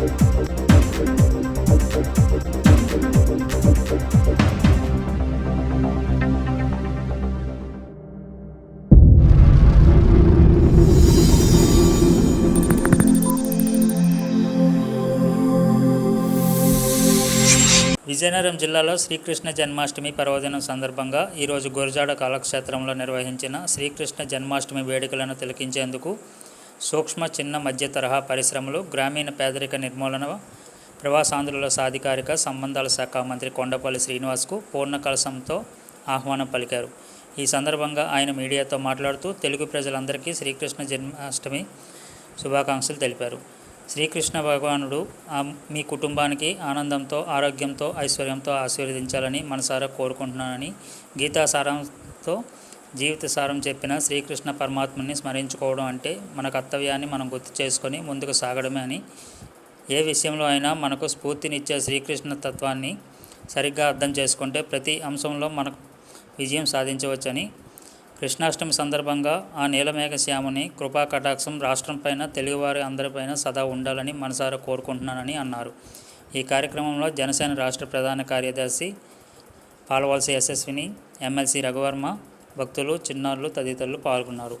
విజయనగరం జిల్లాలో శ్రీకృష్ణ జన్మాష్టమి పర్వదినం సందర్భంగా ఈరోజు గురజాడ కాలక్షేత్రంలో నిర్వహించిన శ్రీకృష్ణ జన్మాష్టమి వేడుకలను తిలకించేందుకు సూక్ష్మ చిన్న మధ్య తరహా పరిశ్రమలు గ్రామీణ పేదరిక నిర్మూలన ప్రవాసాంధ్రుల సాధికారిక సంబంధాల శాఖ మంత్రి కొండపల్లి శ్రీనివాస్కు పూర్ణ కలశంతో ఆహ్వానం పలికారు. ఈ సందర్భంగా ఆయన మీడియాతో మాట్లాడుతూ తెలుగు ప్రజలందరికీ శ్రీకృష్ణ జన్మాష్టమి శుభాకాంక్షలు తెలిపారు. శ్రీకృష్ణ భగవానుడు మీ కుటుంబానికి ఆనందంతో ఆరోగ్యంతో ఐశ్వర్యంతో ఆశీర్వదించాలని మనసారా కోరుకుంటున్నానని గీతా సారంతో జీవిత సారం చెప్పిన శ్రీకృష్ణ పరమాత్మని స్మరించుకోవడం అంటే మన కర్తవ్యాన్ని మనం గుర్తు చేసుకొని ముందుకు సాగడమే అని. ఏ విషయంలో అయినా మనకు స్ఫూర్తినిచ్చే శ్రీకృష్ణ తత్వాన్ని సరిగ్గా అర్థం చేసుకుంటే ప్రతి అంశంలో మనకు విజయం సాధించవచ్చని. కృష్ణాష్టమి సందర్భంగా ఆ నీలమేఘ శ్యాముని కృపా కటాక్షం రాష్ట్రంపైన తెలుగువారి అందరిపైన సదా ఉండాలని మనసారా కోరుకుంటున్నానని అన్నారు. ఈ కార్యక్రమంలో జనసేన రాష్ట్ర ప్రధాన కార్యదర్శి పాలవలసి యశస్విని ఎమ్మెల్సీ రఘువర్మ భక్తులు చిన్నారులు తదితరులు పాల్గొన్నారు.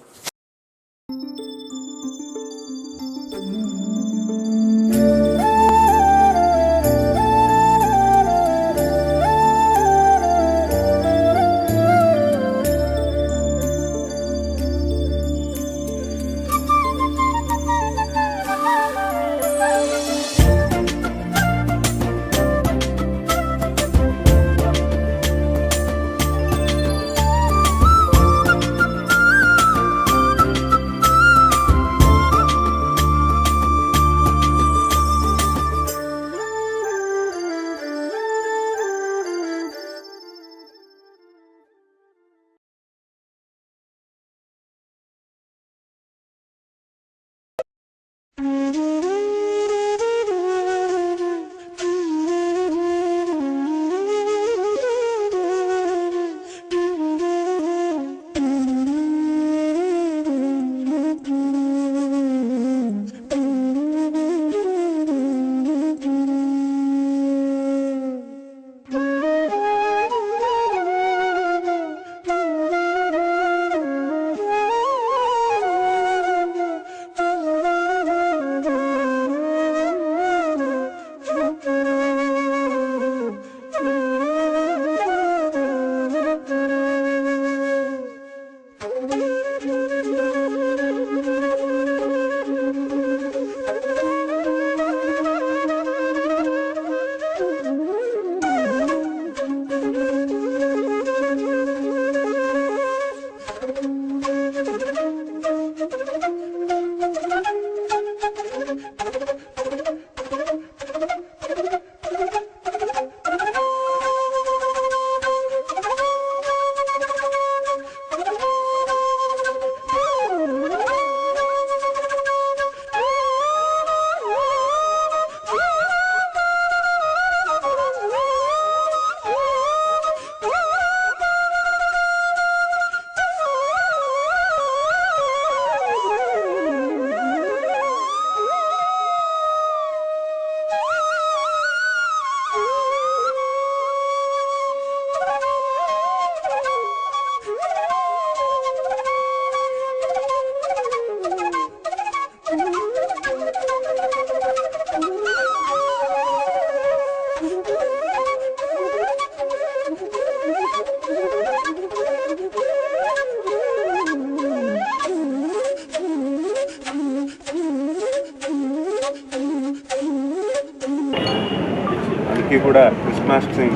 కూడా క్రిస్మస్ని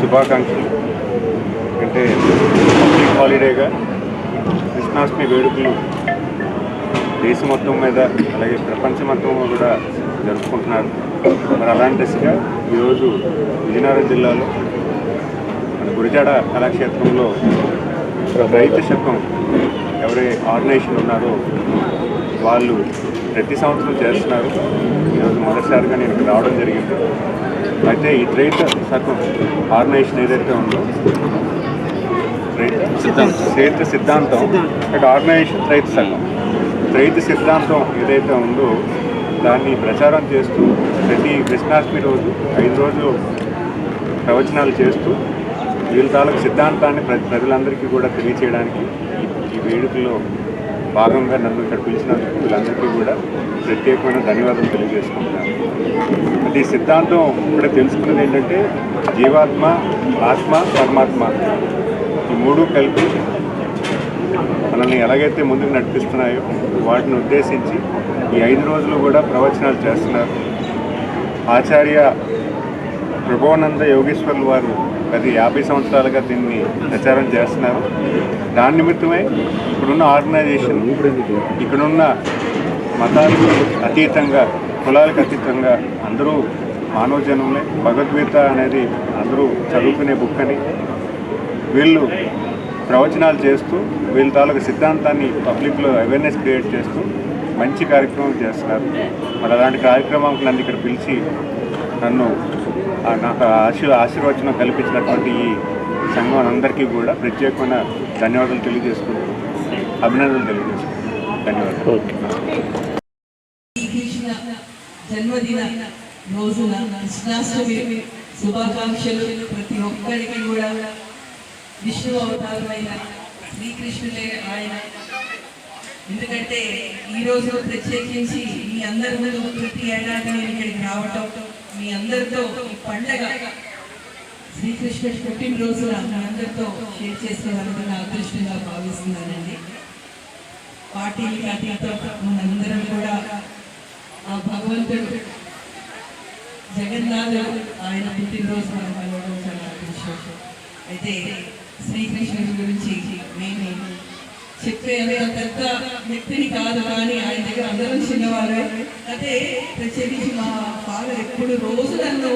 శుభాకాంక్షలు. అంటే పబ్లిక్ హాలిడేగా కృష్ణాష్టమి వేడుకలు దేశం మొత్తం మీద అలాగే ప్రపంచం మొత్తం కూడా జరుపుకుంటున్నారు. మరి అలాంటి దిశగా ఈరోజు విజయనగరం జిల్లాలో మన గురిజాడ కళాక్షేత్రంలో రైతు శకం ఎవరి ఆర్గనైజేషన్ ఉన్నారో వాళ్ళు ప్రతి సంవత్సరం చేస్తున్నారు. ఈరోజు మొదటిసారిగా నేను రావడం జరిగింది. అయితే ఈ రైతు శకం ఆర్గనైజేషన్ ఏదైతే ఉందో రైతు సిద్ధాంతం. ఇక్కడ ఆర్గనైజేషన్ రైతు సంఘం రైతు సిద్ధాంతం ఏదైతే ఉందో దాన్ని ప్రచారం చేస్తూ ప్రతి కృష్ణాష్టమి రోజు ఐదు రోజులు ప్రవచనాలు చేస్తూ వీళ్ళ తాలూకు సిద్ధాంతాన్ని ప్ర ప్రజలందరికీ కూడా తెలియచేయడానికి ఈ- ఈ వేడుకలో భాగంగా నన్ను ఇక్కడ పిలిచినందుకు వీళ్ళందరికీ కూడా ప్రత్యేకమైన ధన్యవాదాలు తెలియజేసుకుంటున్నాను. అంటే ఈ సిద్ధాంతం ఇక్కడ తెలుసుకున్నది ఏంటంటే జీవాత్మ ఆత్మ పరమాత్మ. ఈ మూడు కలిపి మనల్ని ఎలాగైతే ముందుకు నడిపిస్తున్నాయో వాటిని ఉద్దేశించి ఈ ఐదు రోజులు కూడా ప్రవచనాలు చేస్తున్నారు. ఆచార్య ప్రభోనంద యోగేశ్వర్లు వారు గత యాభై సంవత్సరాలుగా దీన్ని ప్రచారం చేస్తున్నారు. దాని నిమిత్తమే ఇక్కడున్న ఆర్గనైజేషన్ ఇక్కడున్న మతాలకు అతీతంగా కులాలకు అతీతంగా అందరూ మానవ జన్మలే భగవద్గీత అనేది అందరూ చదువుకునే బుక్ అని వీళ్ళు ప్రవచనాలు చేస్తూ వీళ్ళ తాలూకు సిద్ధాంతాన్ని పబ్లిక్లో అవేర్నెస్ క్రియేట్ చేస్తూ మంచి కార్యక్రమం చేస్తున్నారు. మరి అలాంటి కార్యక్రమానికి నన్ను ఇక్కడ పిలిచి నన్ను నాకు ఆశీ ఆశీర్వచనం కల్పించినటువంటి ఈ సంఘం అందరికీ కూడా ప్రత్యేకమైన ధన్యవాదాలు తెలియజేసుకుంటూ అభినందనలు తెలియజేసుకుంటూ ధన్యవాదాలు. జన్మదిన రోజున కృష్ణాష్టమి శుభాకాంక్షలు ప్రతి ఒక్కరికి కూడా. విష్ణు అవతారమైన శ్రీకృష్ణులే ఆయన. ఎందుకంటే ఈ రోజు ప్రత్యేకించి మీ అందరి ముందు ప్రతి ఏడాది నేను ఇక్కడికి రావటం మీ అందరితో ఈ పండగ శ్రీకృష్ణుడి పుట్టినరోజున మీ అందరితో షేర్ చేసుకోవాలని నా అదృష్టంగా భావిస్తున్నానండి. పార్టీలకి అతీతం మనందరం కూడా ఆ భగవంతుడు జగన్నాథుడు ఆయన పుట్టినరోజు మనం కలవడం చాలా అదృష్టం. అయితే శ్రీకృష్ణుడి గురించి నేను చెప్పే అంత పెద్ద వ్యక్తిని కాదు కానీ ఆయన దగ్గర అందరం అయితే ప్రత్యేకించి మా ఫాదర్ ఎప్పుడు రోజు నన్ను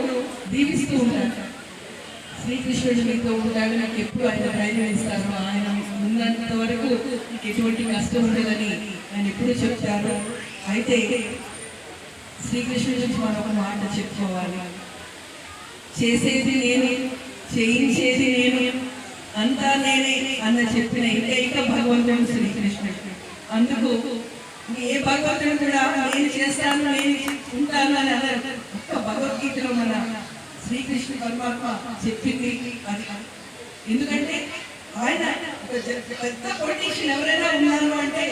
దీవిస్తూ ఉంటాడు. శ్రీకృష్ణుడు మీతో ఉంటాడు. నాకు ఎప్పుడు ఆయన ధైర్యం ఇస్తారు. ఆయన ఉన్నంత వరకు నీకు ఎటువంటి కష్టం ఉండదని ఆయన ఎప్పుడు చెప్తారు అయితే శ్రీకృష్ణుడి నుంచి మనం ఒక మాట చెప్పుకోవాలి. చేసేది నేను చేయించేది నేను అంతా నేనే అన్న చెప్పిన ఏకైక భగవంతుడు శ్రీకృష్ణుడు. అందుకు ఏ భగవంతుడు కూడా నేను చేస్తాను నేను ఉంటాను అని అన్నారు. ఒక్క భగవద్గీతలో మన శ్రీకృష్ణ పరమాత్మ చెప్పింది అది ఎందుకంటే ఆయన ఒక పెద్ద పొలిటీషియన్ ఎవరైనా ఉన్నారు అంటే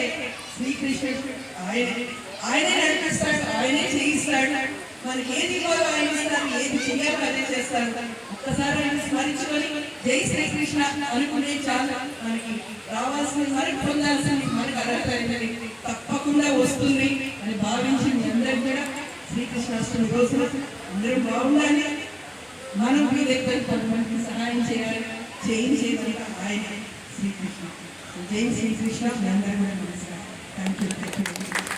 శ్రీకృష్ణుడు ఆయన. ఆయనే నడిపిస్తాడు ఆయనే చేయిస్తాడు. మనకి ఏది ఇవ్వాలో ఆయన ఇస్తారు ఏది చేయాలో అదే చేస్తారు. ఒక్కసారి ఆయన స్మరించుకొని జై శ్రీకృష్ణ అనుకునే చాలా. మనకి రావాల్సింది మనకి పొందాల్సింది మనకి అర్హత తప్ప తప్పకుండా వస్తుంది అని భావించి మీ అందరికీ కూడా శ్రీకృష్ణాష్టమి రోజున అందరూ బాగుండాలి. మనం మీ దగ్గర కొంతమందికి సహాయం చేయాలి. చేయించేది ఆయన శ్రీకృష్ణ. జై శ్రీకృష్ణ. మీ అందరూ కూడా నమస్కారం. Thank you thank you